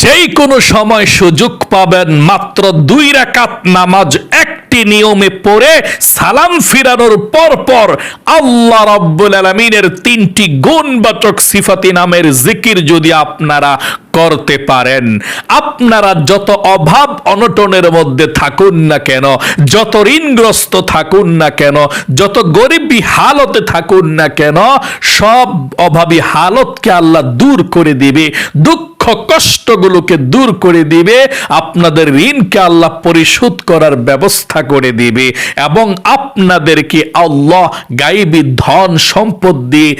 যেই কোনো সময় সুযোগ পাবেন মাত্র দুই রাকাত নামাজ একটি নিয়মে পড়ে সালাম ফিরানোর পর পর আল্লাহ রব্বুল আলমিনের তিনটি গুণবাচক সিফাতি নামের জিকির যদি আপনারা করতে পারেন, আপনারা যত অভাব অনটনের মধ্যে থাকুন না কেন, যত ঋণগ্রস্ত থাকুন না কেন, যত গরিবী হালতে থাকুন না কেন, সব অভাবী হালতকে আল্লাহ দূর করে দিবে, দুঃখ কষ্টগুলোকে দূর করে দিবে, আপনাদের ঋণকে আল্লাহ পরিশোধ করার ব্যবস্থা করে দিবে এবং আপনাদেরকে আল্লাহ গাইবী ধন সম্পদ দিয়ে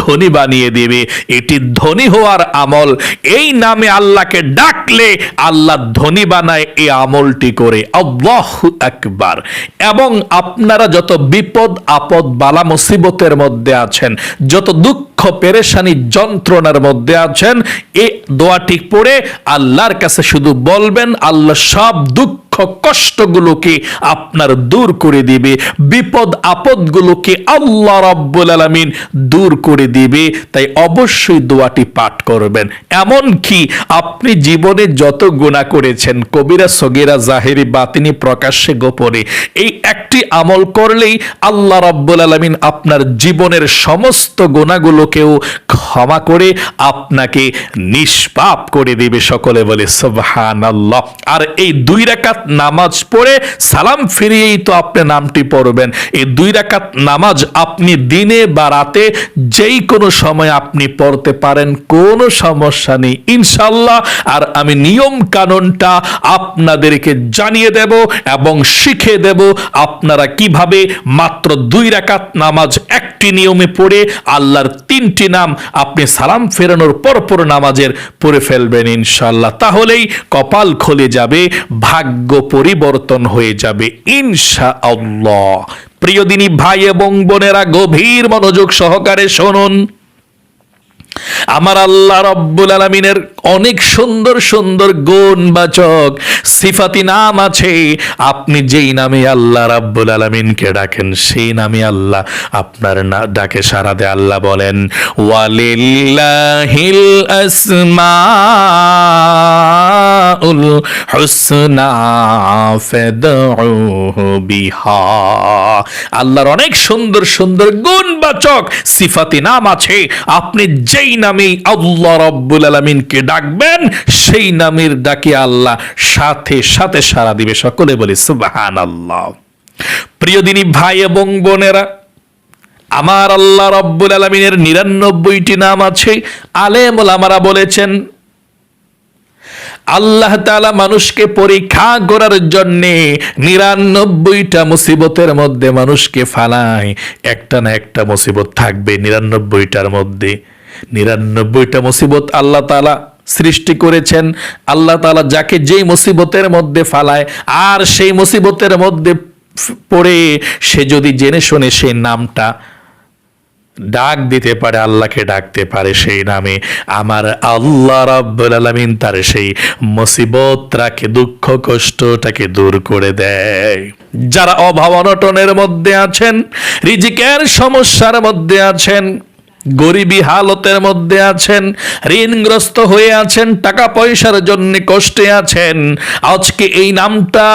ধনী বানিয়ে দেবে। এটি ধনী হওয়ার আমল। এই নামে আল্লাহকে ডাকলে আল্লাহ ধনী বানায় এই আমলটি করে। আল্লাহ একবার এবং আপনারা যত বিপদ আপদ বালা মুসিবতের মধ্যে আছেন, যত দুঃখ পেরেশানি যন্ত্রণার মধ্যে আছেন। এ দোয়াটি পড়ে আল্লাহর কাছে শুধু বলবেন আল্লাহ সব দুঃখ কষ্টগুলোকে আপনার দূর করে দিবে, বিপদ আপদগুলোকে আল্লাহ রাব্বুল আলামিন দূর করে দিবে, তাই অবশ্যই দোয়াটি পাঠ করবেন। এমন কি, আপনি জীবনে যত গুণা করেছেন, কবিরা সগিরা জাহেরি বাতিনি প্রকাশ্যে গোপনে, এই একটি আমল করলেই আল্লাহ রাব্বুল আলামিন আপনার জীবনের সমস্ত গুণাগুলোকেও ক্ষমা করে আপনাকে নিষ্পাপ করে দিবে। সকলে বলে, সুবহানাল্লাহ। আর এই দুই রাকাত নামাজ পড়ে সালাম ফিরিয়েই তো আপনি নামটি পড়বেন। এই দুই রাকাত নামাজ আপনি দিনে বা রাতে যেই কোনো সময় আপনি পড়তে পারেন, কোনো সমস্যা নেই। ইনশাল্লাহ আর আমি নিয়ম কানুনটা আপনাদেরকে জানিয়ে দেব এবং শিখে দেব আপনারা কীভাবে মাত্র দুই রাকাত নামাজ একটি নিয়মে পড়ে আল্লাহর তিনটি নাম আপনি সালাম ফেরানোর পরপর নামাজের পড়ে ফেলবেন ইনশাল্লাহ তাহলেই কপাল খুলে যাবে, ভাগ্য পরিবর্তন হয়ে যাবে ইনশা আল্লাহ প্রিয় দিনী ভাই এবং বোনেরা গভীর মনোযোগ সহকারে শুনুন। আমার আল্লাহ রব্বুল আলমিনের অনেক সুন্দর সুন্দর গুণবাচক সিফাতি নাম আছে। আপনি যেই নামে আল্লাহ রাব্বুল আলমিনকে ডাকেন, সেই নামে আল্লাহ আপনার না ডাকে সারা দে আল্লাহ বলেন, ওয়ালিল্লাহিল আসমাউল হুসনা ফাদউহু বিহা। আল্লাহর অনেক সুন্দর সুন্দর গুণবাচক সিফাতি নাম আছে। আপনি যেই নামে আল্লাহ রব্বুল আলমিনকে ডাকবেন, সেই নামের ডাকে আল্লাহ সাথে সাথে সারা দিবে। সকলে বলে সুবাহান আল্লাহ প্রিয় দিনী ভাই এবং বোনেরা, আমার আল্লাহ রব্বুল আলমিনের নিরানব্বইটি নাম আছে। আলেম ওলামারা বলেছেন, আল্লাহ তালা মানুষকে পরীক্ষা করার জন্যে নিরানব্বইটা মুসিবতের মধ্যে মানুষকে ফালায়। একটা না একটা মুসিবত থাকবে নিরানব্বইটার মধ্যে। নিরানব্বইটা মুসিবত আল্লাহ তালা সৃষ্টি করেছেন। আল্লাহ তালা যাকে যেই মুসিবতের মধ্যে ফালায়, আর সেই মুসিবতের মধ্যে পড়ে সে যদি জেনে শুনে সেই নামটা ডাক দিতে পারে, আল্লাহকে ডাকতে পারে সেই নামে। আমার আল্লাহ রাব্বুল আলামিন তার সেই মুসিবতটাকে দুঃখ কষ্টটাকে দূর করে দেয়। যারা অভাব অনটনের মধ্যে আছেন, রিজিকের সমস্যার মধ্যে আছেন গরিবী হালতের মধ্যে আছেন, ঋণগ্রস্ত হয়ে আছেন, টাকা পয়সার জন্য কষ্টে আছেন। আজকে এই নামটা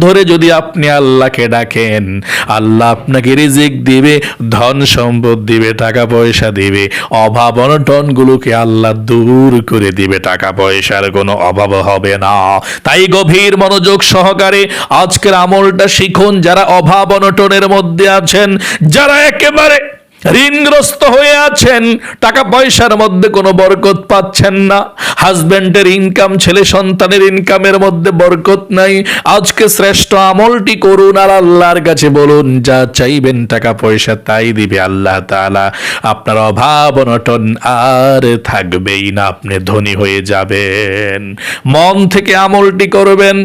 ধরে যদি আপনি আল্লাহকে ডাকেন, আল্লাহ আপনাকে রিজিক দিবে, ধন সম্পদ দিবে, টাকা পয়সা দিবে। অভাব অনটনগুলোকে আল্লাহ দূর করে দিবে, টাকা পয়সার কোনো অভাব হবে না। তাই গভীর মনোযোগ সহকারে আজকের আমলটা শিখুন, যারা অভাব অনটনের মধ্যে আছেন, যারা একেবারে ঋণগ্রস্ত হয়ে আছেন, টাকা পয়সার মধ্যে কোনো বরকত পাচ্ছেন না। হাজব্যান্ডের ইনকাম, ছেলে সন্তানের ইনকামের মধ্যে বরকত নাই। আজকে শ্রেষ্ঠ আমলটি করুন আর আল্লাহর কাছে বলুন, যা চাইবেন টাকা পয়সা তাই দিবে আল্লাহ তাআলা। আপনার অভাব অনটন আর থাকবেই না, আপনি ধনী হয়ে যাবেন। মন থেকে আমলটি করবেন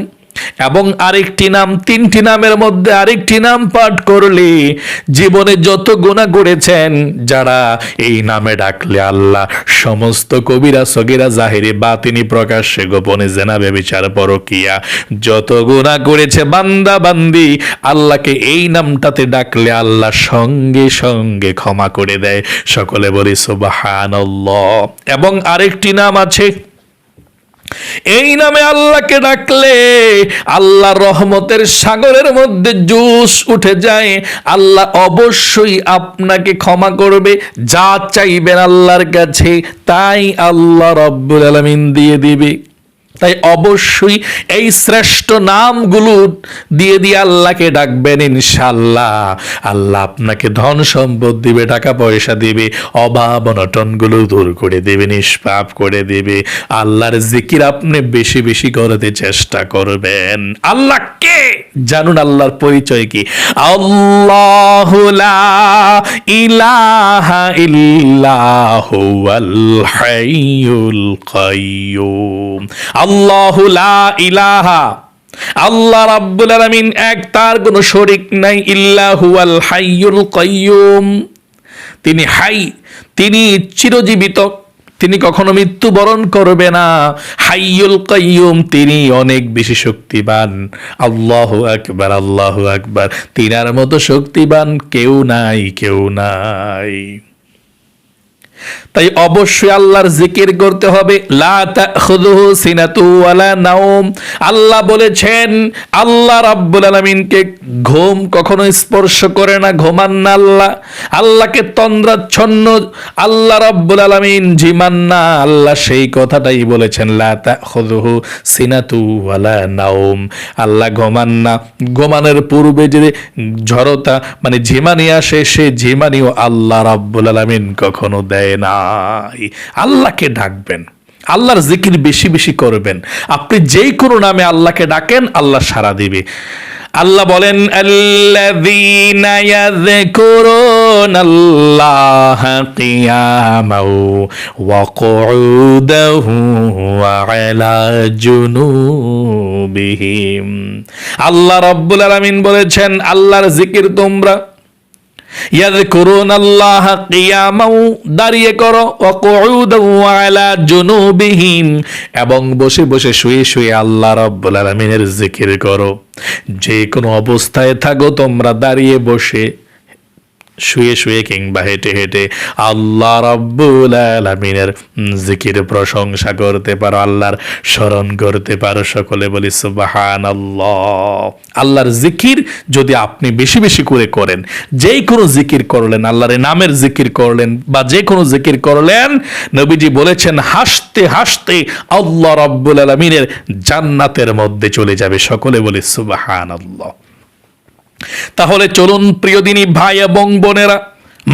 এবং আরেকটি নাম, তিনটি নামের মধ্যে আরেকটি নাম পাঠ করলে জীবনে যত গোনা করেছেন, যারা এই নামে ডাকলে আল্লাহ, সমস্ত কবিরা, সগিরা, জাহিরি, বাতিনি প্রকাশ্যে গোপনে জেনা বেবিচার পরকিয়া, যত গুণা করেছে বান্দা, বান্দি, আল্লাহকে এই নামটাতে ডাকলে আল্লাহ সঙ্গে সঙ্গে ক্ষমা করে দেয়। সকলে বলি, সুবহানাল্লাহ। এবং আরেকটি নাম আছে এই নামে আল্লাহকে ডাকলে আল্লাহ রহমতের সাগরের মধ্যে জুস উঠে যায়। আল্লাহ অবশ্যই আপনাকে ক্ষমা করবে, যা চাইবেন আল্লাহর কাছে, তাই আল্লাহ রব্বুল আলমিন দিয়ে দিবে। তাই অবশ্যই এই শ্রেষ্ঠ নামগুলো দিয়ে দিয়ে আল্লাহকে ডাকবেন ইনশাল্লাহ আল্লাহ আপনাকে ধন সম্পদ দিবে, টাকা পয়সা দিবে, অভাব অনটনগুলো দূর করে দেবে, নিষ্পাপ করে দেবে। আল্লাহর জিকির আপনি বেশি বেশি করতে চেষ্টা করবেন। আল্লাহ কে? জানুন আল্লাহর পরিচয় কি? আল্লাহ ইলাহা ইল্লাহু আল হাইয়ুল কাইয়ুম। আল্লাহু লা ইলাহা। আল্লাহ রাব্বুল আলামিন এক, তার কোনো শরিক নাই ইল্লাহু আল হাইয়ুল কাইয়ুম। তিনি হাই, তিনি চিরজীবিত, তিনি কখনো মৃত্যুবরণ করবে না। হাইয়ুল কাইয়ুম, তিনি অনেক বেশি শক্তিবান। আল্লাহ আকবার আল্লাহ আকবার, তিনার মতো শক্তিবান কেউ নাই কেউ নাই। তাই অবশ্যই আল্লাহর জিকির করতে হবে। আল্লাহ বলেছেন, আল্লাহ রাব্বুল আলামিনকে ঘুম কখনো স্পর্শ করে না, ঘুমান না আল্লাহ। আল্লাহকে তন্দ্রাচ্ছন্ন আল্লাহ রাব্বুল আলামিন ঝিমান না, আল্লাহ সেই কথাটাই বলেছেন, লা তাখুযুহু সিনাতু ওয়ালা নাওম। আল্লাহ ঘুমান না। ঘুমানোর পূর্বে যে ঝড়তা মানে ঝিমানি আসে, সে ঝিমানিও আল্লাহ রাব্বুল আলামিন কখনো দেয় নাই। আল্লাহকে ডাকবেন। আল্লাহর জিকির বেশি বেশি করবেন। আপনি যেই কোনো নামে আল্লাহকে ডাকেন, আল্লাহ সারা দিবে। আল্লাহ বলেন আল্লাহ রাব্বুল আলামিন বলেছেন, আল্লাহর জিকির তোমরা দাঁড়িয়ে করো জুনুবিহিম, এবং বসে বসে শুয়ে শুয়ে আল্লাহ রাব্বুল আলামিনের জিকির করো। যে কোনো অবস্থায় থাকো, তোমরা দাঁড়িয়ে বসে শুয়ে শুয়ে কিংবা হেঁটে হেঁটে আল্লাহ রাব্বুল আলামিনের জিকির প্রশংসা করতে পারো, আল্লাহর স্মরণ করতে পারো সকলে বলি সুবহানাল্লাহ। আল্লাহর জিকির যদি আপনি বেশি বেশি করে করেন, যেই কোনো জিকির করলেন, আল্লাহর নামের জিকির করলেন বা যে কোনো জিকির করলেন, নবীজি বলেছেন, হাসতে হাসতে আল্লাহ রাব্বুল আলামিনের জান্নাতের মধ্যে চলে যাবে, সকলে বলি সুবহানাল্লাহ। তাহলে চলুন প্রিয় দিনী ভাই এবং বোনেরা,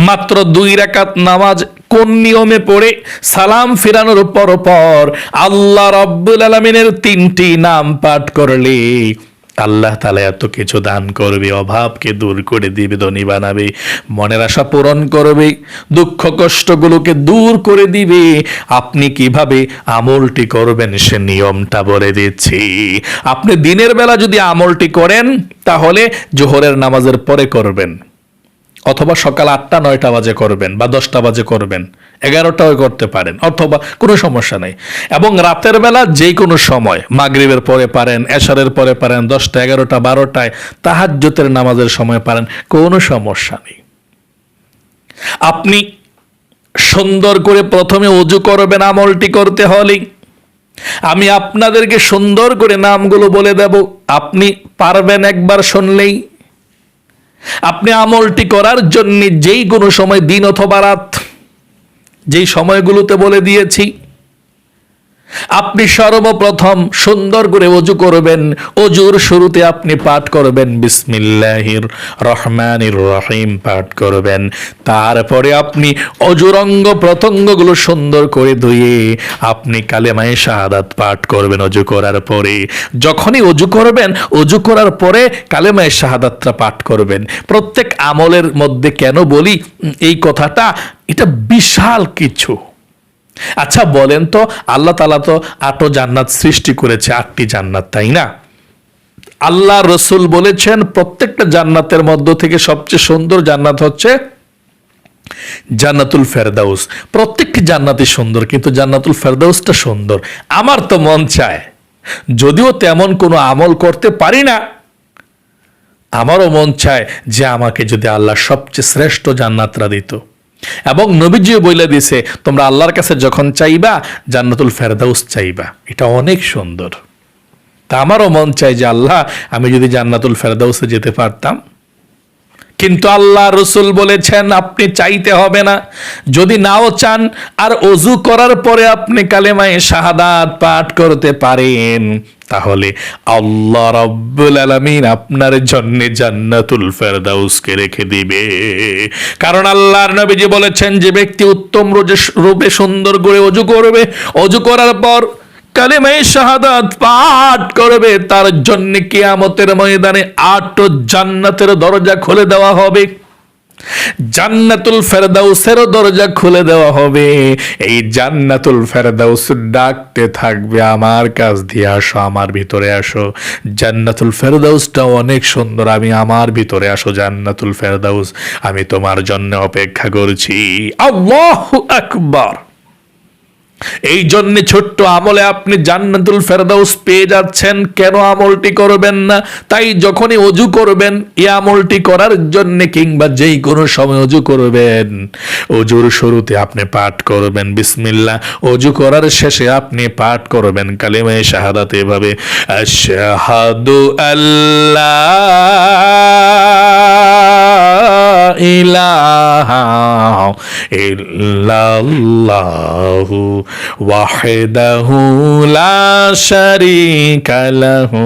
মাত্র দুই রাকাত নামাজ কোন নিয়মে পড়ে সালাম ফিরানোর পর পর আল্লাহ রব্বুল আলমিনের তিনটি নাম পাঠ করলে। আল্লাহ তালা এত কিছু দান করবে, অভাবকে দূর করে দিবে, ধনী বানাবে, মনের আশা পূরণ করবে, দুঃখ কষ্টগুলোকে দূর করে দিবে। আপনি কীভাবে আমলটি করবেন সে নিয়মটা বলে দিচ্ছি। আপনি দিনের বেলা যদি আমলটি করেন, তাহলে জোহরের নামাজের পরে করবেন। অথবা সকাল আটটা, নয়টা বাজে করবেন বা দশটা বাজে করবেন, এগারোটাও করতে পারেন, অথবা কোনো সমস্যা নেই। এবং রাতের বেলা যে কোনো সময়, মাগরিবের পরে পারেন, এশারের পরে পারেন, দশটা, এগারোটা, বারোটায় তাহাজ্যতের নামাজের সময় পারেন, কোনো সমস্যা নেই। আপনি সুন্দর করে প্রথমে অজু করবেন, আমলটি করতে হলেই আমি আপনাদেরকে সুন্দর করে নামগুলো বলে দেব। আপনি পারবেন একবার শুনলেই। আপনি আমলটি করার জন্য যেই কোনো সময় দিন অথবা রাত যেই সময়গুলোতে বলে দিয়েছি আপনি সর্বপ্রথম সুন্দর করে অজু করবেন। অজুর শুরুতে আপনি পাঠ করবেন। বিসমিল্লাহির রহমানির রহিম পাঠ করবেন। তারপরে আপনি অজুরঙ্গ প্রত্যঙ্গগুলো সুন্দর করে ধুয়ে আপনি কালেমায়ে শাহাদাত পাঠ করবেন অজু করার পরে। যখনই অজু করবেন, অজু করার পরে কালেমায়ে শাহাদাতটা পাঠ করবেন। প্রত্যেক আমলের মধ্যে কেন বলি, এই কথাটা, এটা বিশাল কিছু। আচ্ছা বলেন তো, আল্লাহ তালা তো আটো জান্নাত সৃষ্টি করেছে, আটটি জান্নাত, তাই না? আল্লাহ রসুল বলেছেন, প্রত্যেকটা জান্নাতের মধ্য থেকে সবচেয়ে সুন্দর জান্নাত হচ্ছে জান্নাতুল ফেরদাউস। প্রত্যেকটি জান্নাতই সুন্দর, কিন্তু জান্নাতুল ফেরদাউসটা সুন্দর। আমার তো মন চায়, যদিও তেমন কোনো আমল করতে পারি না, আমারও মন চায় যে আমাকে যদি আল্লাহ সবচেয়ে শ্রেষ্ঠ জান্নাতরা দিত। এবং নবীজিও বলে দিছে তোমরা আল্লাহর কাছে যখন চাইবা, জান্নাতুল ফেরদাউস চাইবা। এটা অনেক সুন্দর। তা আমারও মন চাই যে, আল্লাহ, আমি যদি জান্নাতুল ফেরদাউসে যেতে পারতাম। কিন্তু আল্লাহ রসুল বলেছেন, আপনি চাইতে হবে না। যদি নাও চান, আর অজু করার পরে আপনি কালেমায় শাহাদাত পাঠ করতে পারেন। তাহলে আল্লাহ রব্বুল আলামিন আপনার জন্য জান্নাতুল ফেরদাউসকে রেখে দিবে। কারণ আল্লাহর নবীজি বলেছেন, যে ব্যক্তি উত্তম রূপে সুন্দর করে অজু করবে, অজু করার পর কালেমায় শাহাদাত পাঠ করবে, তার জন্য কিয়ামতের ময়দানে আট জান্নাতের দরজা খুলে দেওয়া হবে। জান্নাতুল ফেরদাউসের দরজা খুলে দেওয়া হবে। এই জান্নাতুল ফেরদাউস ডাকতে থাকবে, আমার কাছ দিয়ে আসো, আমার ভিতরে আসো। জান্নাতুল ফেরদাউসটাও অনেক সুন্দর, আমি আমার ভিতরে আসো, জান্নাতুল ফেরদাউস, আমি তোমার জন্য অপেক্ষা করছি। আল্লাহু আকবার। এই জন্য ছোট্ট আমলে আপনি জান্নাতুল ফেরদাউস পেয়ে যাচ্ছেন। কেন আমলটি করবেন না? তাই যখনই অজু করবেন, এই আমলটি করার জন্য কিংবা যেই কোনো সময় অজু করবেন। অজুর শুরুতে আপনি পাঠ করবেন, বিসমিল্লাহ। অজু করার শেষে আপনি পাঠ করবেন কালিমায়ে শাহাদাত এভাবে, আশহাদু আল্লাহ ইলাহা ইল্লাল্লাহু ওয়াহদাহু লা শারীকা লাহু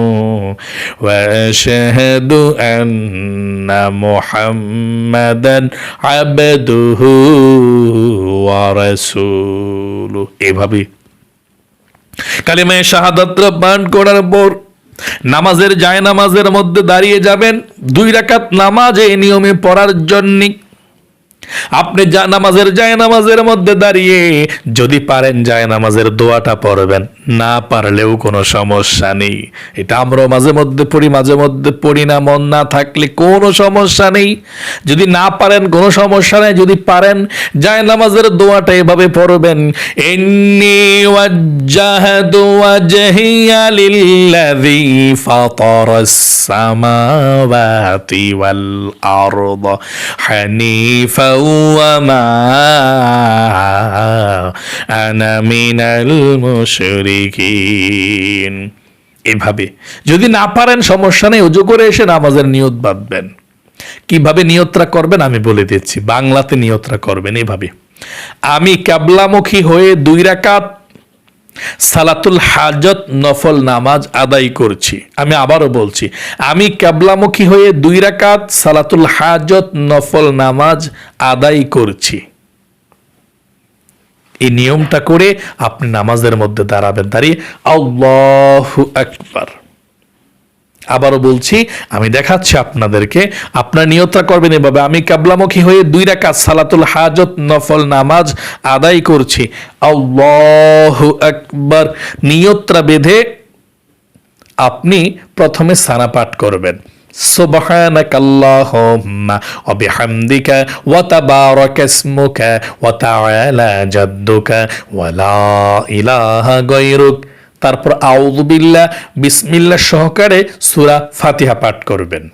ওয়া আশহাদু আন্না মুহাম্মাদান আবদুহু ওয়া রাসূলুহু। এভাবে কালিমায়ে শাহাদাত পাঠ করার পর নামাজের জায় নামাজের মধ্যে দাঁড়িয়ে যাবেন দুই রাকাত নামাজ এই নিয়মে পড়ার জন্য। আপনি যা নামাজের, যায় নামাজের মধ্যে দাঁড়িয়ে যদি পারেন যায় নামাজের দোয়াটা পড়বেন। না পারলেও কোনো সমস্যা নেই। এটা আমরাও মাঝে মধ্যে পড়ি, মাঝে মধ্যে পড়ি না, মন না থাকলে কোনো সমস্যা নেই। যদি না পারেন কোনো সমস্যা নেই, যদি পারেন যায় নামাজের দোয়াটা এভাবে পড়বেন। লিল্লাযী ফাতারাস সামাওয়াতি ওয়াল আরদ হানিফা মুশরিকিন। এভাবে, যদি না পারেন সমস্যা নেই, উজু করে এসে নামাজের নিয়ত বাঁধবেন কীভাবে নিয়তরা করবেন আমি বলে দিচ্ছি, বাংলাতে নিয়তরা করবেন এভাবে। আমি ক্যাবলামুখী হয়ে দুই রাকাত সালাতুল হাজত নফল নামাজ আদায় করছি। আমি আবারও বলছি, আমি ক্যাবলামুখী হয়ে দুই রাকাত সালাতুল হাজত নফল নামাজ আদায় করছি। এই নিয়মটা করে আপনি নামাজের মধ্যে দাঁড়াবেন, দাঁড়িয়ে আল্লাহু আকবার। আবারও বলছি আমি দেখাচ্ছি আপনাদেরকে আপনার নিয়তটা করবেন এভাবে আমি কাবলামুখী হয়ে দুই রাকাত সালাতুল হাজত নফল নামাজ আদায় করছি আল্লাহু আকবার নিয়তটা বেঁধে আপনি প্রথমে সানা পাঠ করবেন سبحانك اللهم وبحمدك وتبارك اسمك وتعالى جدك ولا إله غيرك তারপর আউদুবিল্লা বিসমিল্লা সহকারে সুরা ফাতিহা পাঠ করবেন।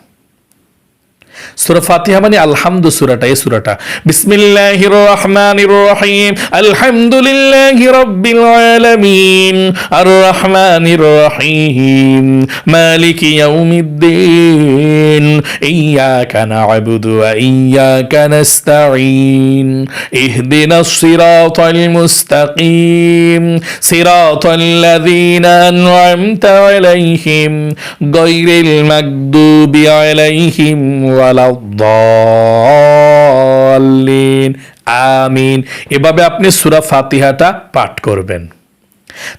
সূরা ফাতিহা মানে আলহামদু সূরাটা এই সূরাটা। বিসমিল্লাহির রহমানির রহিম, আলহামদুলিল্লাহি রাব্বিল আলামিন আর রহমানির রহিম, মালিকি ইয়াউমিদ্দিন ইয়াকা না'বুদু ওয়া ইয়াকা নাস্তাঈন, ইহদিনাস সিরাতাল মুস্তাকিম, সিরাতাল লাযীনা আমিন। এভাবে আপনি সুরা ফাতিহাটা পাঠ করবেন।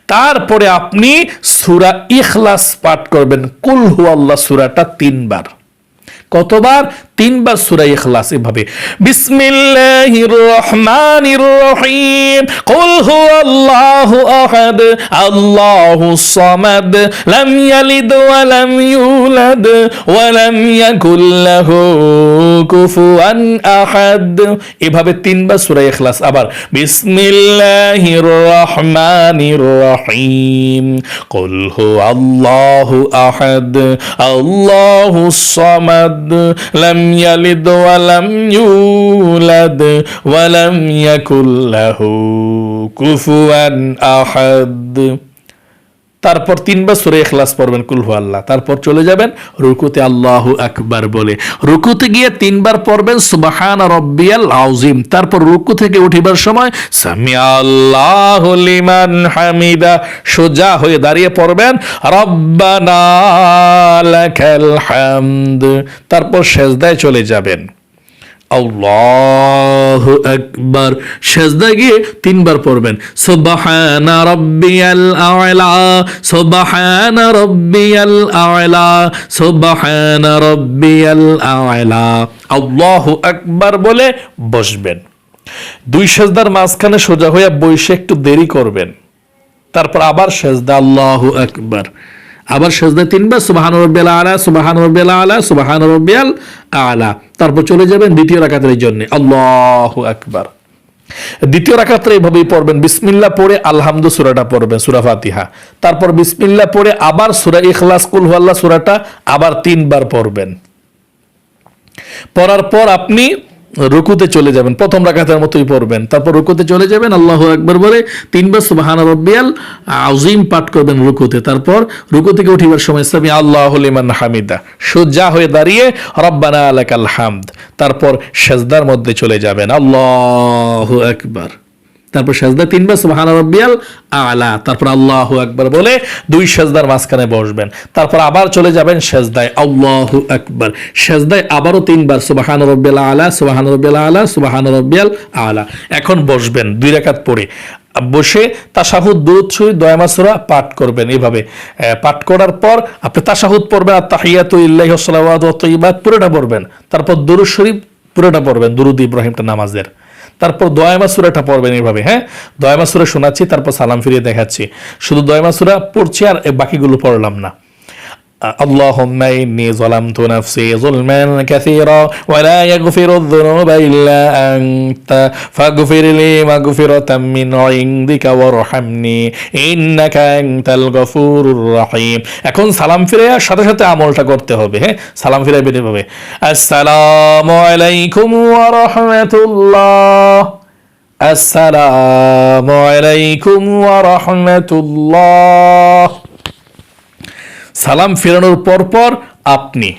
তারপরে আপনি সুরা ইখলাস পাঠ করবেন। কুল আল্লাহ সুরাটা তিনবার। কতবার? তিনবার সূরা ইখলাস এভাবে, বিসমিল্লাহির রহমানির রহিম, কুল হুয়াল্লাহু আহাদ আল্লাহুস সামাদ, লাম ইয়ালিদ ওয়া লাম ইউলাদ, ওয়া লাম ইয়াকুল লাহু কুফুয়ান আহাদ। এভাবে তিনবার সূরা ইখলাস আবার, বিসমিল্লাহির রহমানির রহিম, কুল হুয়াল্লাহু আহাদ আল্লাহুস সামাদ, লাম يلد ولم يولد ولم يكن له كفوا أحد তারপর তিনবার সুরে ইখলাস পড়বেন কুলহু আল্লাহ। তারপর চলে যাবেন, রুকুতে আল্লাহ আকবার বলে। রুকুতে গিয়ে তিনবার পড়বেন, সুবাহান রব্বিয়াল আউজিম তারপর রুকু থেকে উঠিবার সময় সামি আল্লাহ লিমান হামিদা। সোজা হয়ে দাঁড়িয়ে পড়বেন, রব্বানা লাকাল হামদ। তারপর সেজদায় চলে যাবেন। আল্লাহ আকবার। সেজদা গিয়ে তিনবার পড়বেন। সুবহানা রাব্বিয়াল আ'লা, সুবহানা রাব্বিয়াল আ'লা, সুবহানা রাব্বিয়াল আ'লা। আল্লাহু আকবার বলে বসবেন। দুই সেজদার মাঝখানে সোজা হয়ে বসে একটু দেরি করবেন। তারপর আবার সেজদা, আল্লাহু আকবার। আবার সেজদা তিনবার সুবাহান রব্বিয়াল আলা, সুবাহান রব্বিয়াল আলা, সুবাহান রব্বিয়াল আলা। তারপর চলে যাবেন দ্বিতীয় রাকাতের জন্য। আল্লাহু আকবার। দ্বিতীয় রাকাতে এইভাবেই পড়বেন। বিসমিল্লাহ পড়ে আলহামদু সুরাটা পড়বেন, সুরা ফাতিহা। তারপর বিসমিল্লাহ পড়ে আবার সুরা ইখলাস, কুল হুয়াল্লাহ সুরাটা আবার তিনবার পড়বেন। পড়ার পর আপনি রুকুতে চলে যাবেন। প্রথম রাখাতের মতোই পড়বেন। তারপর রুকুতে চলে যাবেন, আল্লাহ একবার বলে তিনবার সুবাহান রব্বিয়াল আজিম পাঠ করবেন রুকুতে। তারপর রুকু থেকে উঠিবার সময় ইসলামি আল্লাহ লিমান হামিদা। সোজা হয়ে দাঁড়িয়ে রব্বানা আলাকাল হামদ। তারপর সেজদার মধ্যে চলে যাবেন। আল্লাহ আকবার। তারপর সেজদা তিনবার সুবহান রাব্বিয়াল আলা। তারপর আল্লাহু আকবার বলে দুই সেজদার মাঝখানে বসবেন। তারপর আবার চলে যাবেন সেজদায় আল্লাহু আকবার। সেজদায় আবারও তিনবার সুবহান রাব্বিয়াল আলা সুবহান রাব্বিয়াল আলা সুবহান রাব্বিয়াল আলা। এখন বসবেন দুই রাকাত পড়ে। বসে তাশাহুদ দুরুদ শরীফ দয়ামা সূরা পাঠ করবেন এইভাবে আহ, পাঠ করার পর আপনি তাশাহুদ পড়বেন আর তাহিয়াতু ইল্লাহি তাইয়্যিবাত পুরোটা পড়বেন। তারপর দুরুদ শরীফ পুরোটা পড়বেন দুরুদ ইব্রাহিমটা নামাজের। তারপর দয়ামাসুরাটা পড়বেন এইভাবে হ্যাঁ? দয়ামাসুরা শোনাচ্ছি, তারপর সালাম ফিরিয়ে দেখাচ্ছি। শুধু দয়ামাসুরা পড়ছি আর বাকিগুলো পড়লাম না। اللهم إني ظلمت نفسي ظلما كثيرا ولا يغفر الذنوب إلا أنت فاغفر لي مغفرة من عندك وارحمني إنك أنت الغفور الرحيم এখন সালাম ফিরে সাথে সাথে আমলটা করতে হবে হ্যাঁ সালাম ফিরে বেরিয়ে হবে আসসালামু আলাইকুম ওয়া রাহমাতুল্লাহ আসসালামু আলাইকুম ওয়া রাহমাতুল্লাহ সালাম ফেরানোর পর পর আপনি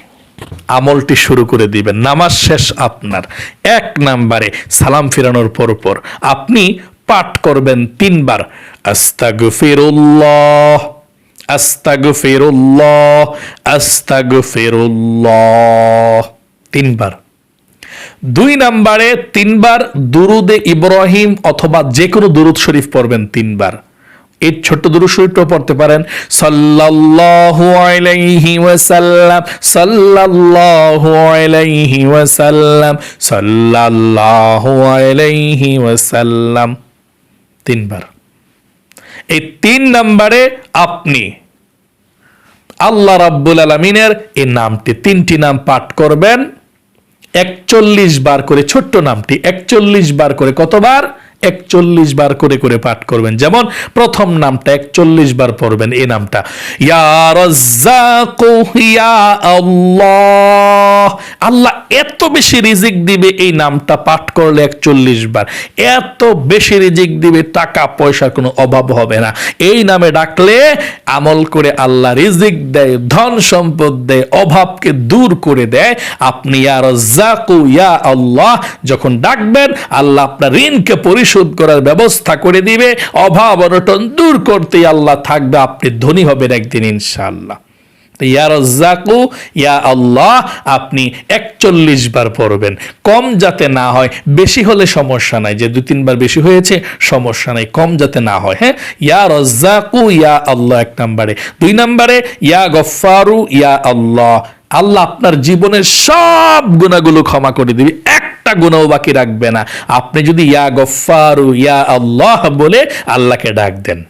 আমলটি শুরু করে দিবেন। নামাজ শেষ আপনার। এক নাম্বারে সালাম ফেরানোর পর পর আপনি পাঠ করবেন তিনবার। আস্তাগফিরুল্লাহ আস্তাগফিরুল্লাহ আস্তাগফিরুল্লাহ। তিনবার। দুই নাম্বারে তিনবার দুরুদে ইব্রাহিম অথবা যে কোনো দুরুদ শরীফ পড়বেন তিনবার। এই ছোট্ট দুরুদ শরীফটাও পড়তে পারেন। সাল্লাল্লাহু আলাইহি ওয়াসাল্লাম, সাল্লাল্লাহু আলাইহি ওয়াসাল্লাম, সাল্লাল্লাহু আলাইহি ওয়াসাল্লাম। তিনবার। এই তিন নাম্বারে আপনি আল্লাহ রাব্বুল আলমিনের এই নামটি, তিনটি নাম পাঠ করবেন। একচল্লিশ বার করে, ছোট্ট নামটি, একচল্লিশ বার করে কতবার? একচল্লিশ বার করে করে পাঠ করবেন। যেমন প্রথম নামটা একচল্লিশ বার পড়বেন, এই নামটা। আল্লাহ এত বেশি রিজিক দিবে এই নামটা পাঠ করলে একচল্লিশ বার। এত বেশি রিজিক দিবে, টাকা পয়সার কোনো অভাব হবে না। এই নামে ডাকলে আমল করে আল্লাহ রিজিক দেয়, ধন সম্পদ দেয়, অভাবকে দূর করে দেয়। আপনি ইয়া রাজ্জাকু, ইয়া আল্লাহ, যখন ডাকবেন, আল্লাহ আপনার ঋণকে পরিশোধ করার ব্যবস্থা করে দিবে, অভাব অনটন দূর করতেই আল্লাহ থাকবে, আপনি ধনী হবেন একদিন ইনশাআল্লাহ। ইয়া ইয়া আল্লাহ, আপনি একচল্লিশ বার পড়বেন। কম যাতে না হয়, বেশি হলে সমস্যা নাই। যে দু তিনবার বেশি হয়েছে, সমস্যা নাই, কম যাতে না হয় হ্যাঁ? ইয়া রাজ্জাকু, ইয়া আল্লাহ, এক নম্বরে। দুই নম্বরে, ইয়া গফফারু, ইয়া আল্লাহ। আল্লাহ আপনার জীবনের সব গুণাগুলো ক্ষমা করে দিবে। একটা গুণাও বাকি রাখবে না। আপনি যদি ইয়া গফফারু, ইয়া আল্লাহ বলে আল্লাহকে ডাক দেন।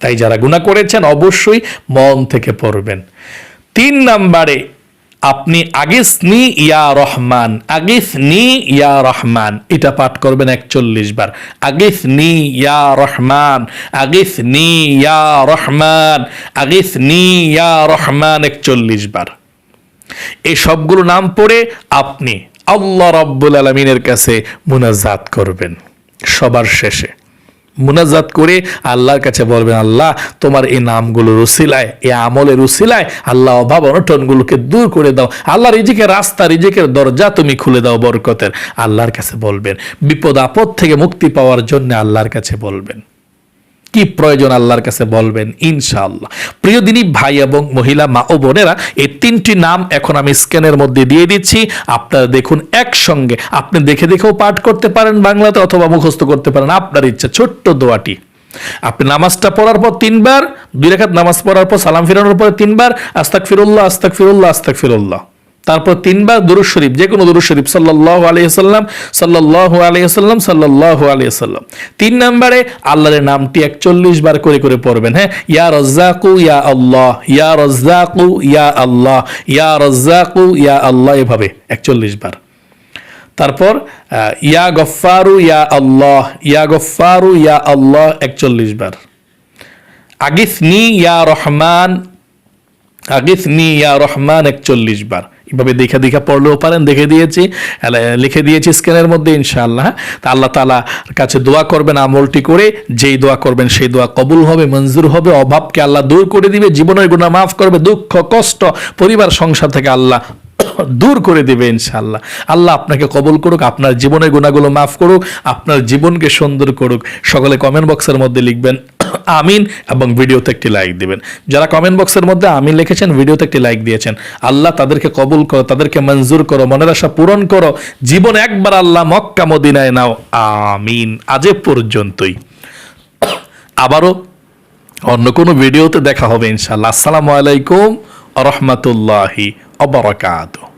তাই যারা গুণা করেছেন অবশ্যই মন থেকে পড়বেন। তিন নাম্বারে, আপনি আগিস নি ইয়া রহমান, আগিস নি ইয়া রহমান। এটা পাঠ করবেন একচল্লিশ বার। আগিস নি ইয়া রহমান, আগিস নি ইয়া রহমান, আগিস নি ইয়া রহমান একচল্লিশ বার। এই সবগুলো নাম পড়ে আপনি আল্লাহ রাব্বুল আলমিনের কাছে মুনাজাত করবেন। সবার শেষে। মুনাজাত করে আল্লাহর কাছে বলবেন, আল্লাহ, তোমার এই নামগুলো রুসিলায় এই আমলের রুসিলায় আল্লাহ অভাব অনটনগুলোকে দূর করে দাও। আল্লাহ রিজিকের রাস্তা, রিজিকের দরজা তুমি খুলে দাও বরকতের। আল্লাহর কাছে বলবেন। বিপদ আপদ থেকে মুক্তি পাওয়ার জন্য আল্লাহর কাছে বলবেন। কি প্রয়োজন আল্লাহর কাছে বলবেন? ইনশাআল্লাহ। প্রিয় দিনী ভাই এবং মহিলা, মা ও বোনেরা, এই তিনটি নাম এখন আমি স্ক্যানের মধ্যে দিয়ে দিচ্ছি। আপনারা দেখুন একসঙ্গে। আপনি দেখে দেখেও পাঠ করতে পারেন বাংলাতে অথবা মুখস্থ করতে পারেন। আপনার ইচ্ছা ছোট্ট দোয়াটি। আপনি নামাজটা পড়ার পর তিনবার, দুই রেখাত নামাজ পড়ার পর সালাম ফিরানোর পর তিনবার আস্তাক ফিরুল্লাহ আস্তাক ফিরুল্লাহ আস্তাক ফিরুল্লাহ তারপর তিনবার দুরুদ শরীফ, যে কোনো দুরুদ শরীফ, সাল্লাল্লাহু আলাইহি সাল্লাম সাল্লাল্লাহু আলাইহি সাল্লাম তিন নম্বরে আল্লাহর নামটি 41 বার করে করে পড়বেন হ্যাঁ? ইয়া রাজ্জাকু, ইয়া আল্লাহ, ইয়া রাজ্জাকু, ইয়া আল্লাহ, ইয়া রাজ্জাকু, ইয়া আল্লাহ, এভাবে 41 বার। তারপর ইয়া গফফারু, ইয়া আল্লাহ, ইয়া গফফারু, ইয়া আল্লাহ 41 বার। আগিসনি ইয়া রহমান, আগিসনি ইয়া রহমান, একচল্লিশ বার। এভাবে দেখে দেখে পড়লেও পারেন, দেখে দিয়েছি লিখে দিয়েছি স্ক্যানের মধ্যে, ইনশাআল্লাহ? তা আল্লাহ তালা কাছে দোয়া করবেন, আমলটি করে, যেই দোয়া করবেন সেই দোয়া কবুল হবে, মঞ্জুর হবে, অভাবকে আল্লাহ দূর করে দিবে, জীবনের গুণা মাফ করবে, দুঃখ, কষ্ট, পরিবার, সংসার থেকে আল্লাহ দূর করে দেবে, ইনশাআল্লাহ আল্লাহ আপনাকে কবুল করুক, আপনার জীবনের গুণাগুলো মাফ করুক, আপনার জীবনকে সুন্দর করুক সকলে কমেন্ট বক্সের মধ্যে লিখবেন আমিন এবং ভিডিওতে একটি লাইক দিবেন। যারা কমেন্ট বক্সের মধ্যে আমিন লিখেছেন, ভিডিওতে একটি লাইক দিয়েছেন। আল্লাহ তাদেরকে কবুল করো, তাদেরকে মঞ্জুর করো, মনের আশা পূরণ করো। জীবন একবার আল্লাহ মক্কা মদিনায় নাও। আমিন। আজ পর্যন্তই। আবারও অন্য কোনো ভিডিওতে দেখা হবে ইনশাআল্লাহ। আসসালামু আলাইকুম রহমতুল্লাহি অবরাকাতুহ